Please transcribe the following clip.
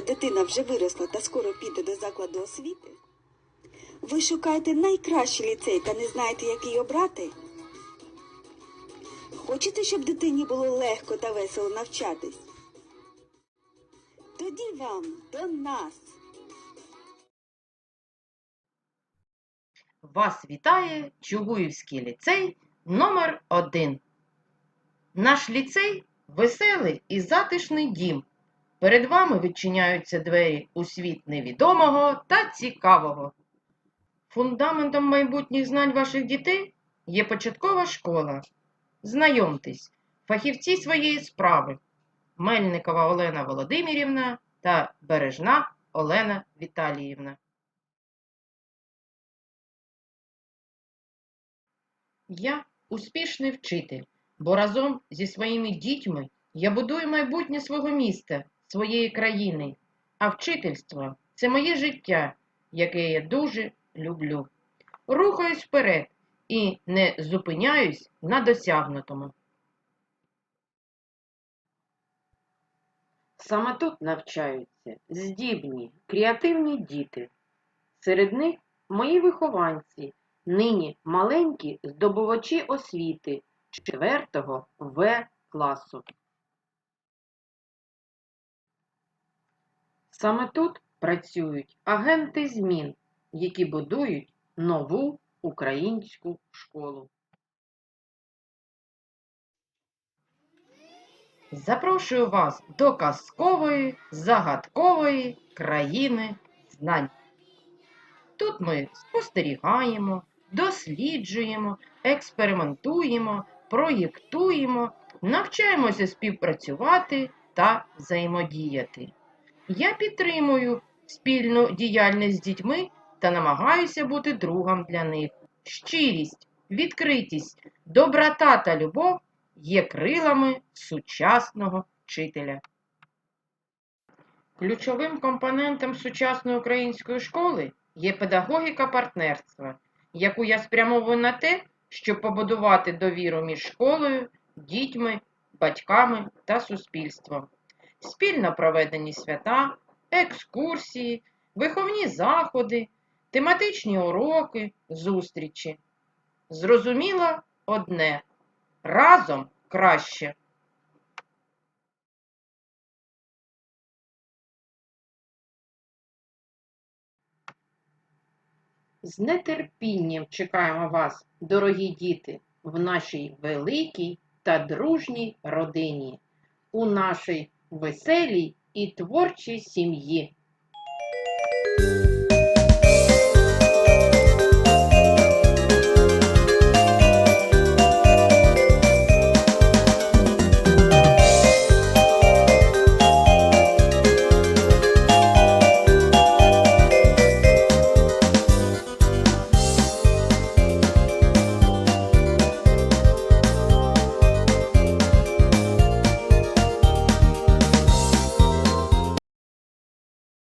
дитина вже виросла та скоро піде до закладу освіти? Ви шукаєте найкращий ліцей та не знаєте, який обрати? Хочете, щоб дитині було легко та весело навчатись? Тоді вам до нас. Вас вітає Чугуївський ліцей номер 1 Наш ліцей веселий і затишний дім. Перед вами відчиняються двері у світ невідомого та цікавого. Фундаментом майбутніх знань ваших дітей є початкова школа. Знайомтесь, фахівці своєї справи Мельникова Олена Володимирівна та Бережна Олена Віталіївна. Я успішний вчитель, бо разом зі своїми дітьми я будую майбутнє свого міста, своєї країни, а вчительство це моє життя, яке я дуже люблю. Рухаюсь вперед і не зупиняюсь на досягнутому. Саме тут навчаються здібні, креативні діти. Серед них мої вихованці, нині маленькі здобувачі освіти 4 В класу. Саме тут працюють агенти змін, які будують нову українську школу. Запрошую вас до казкової, загадкової країни знань. Тут ми спостерігаємо, досліджуємо, експериментуємо, проєктуємо, навчаємося співпрацювати та взаємодіяти. Я підтримую спільну діяльність з дітьми та намагаюся бути другом для них. Щирість, відкритість, доброта та любов є крилами сучасного вчителя. Ключовим компонентом сучасної української школи є педагогіка партнерства, яку я спрямовую на те, щоб побудувати довіру між школою, дітьми, батьками та суспільством. Спільно проведені свята, екскурсії, виховні заходи, тематичні уроки, зустрічі. Зрозуміло одне разом краще. З нетерпінням чекаємо вас, дорогі діти, в нашій великій та дружній родині, у нашій веселій і творчій сім'ї.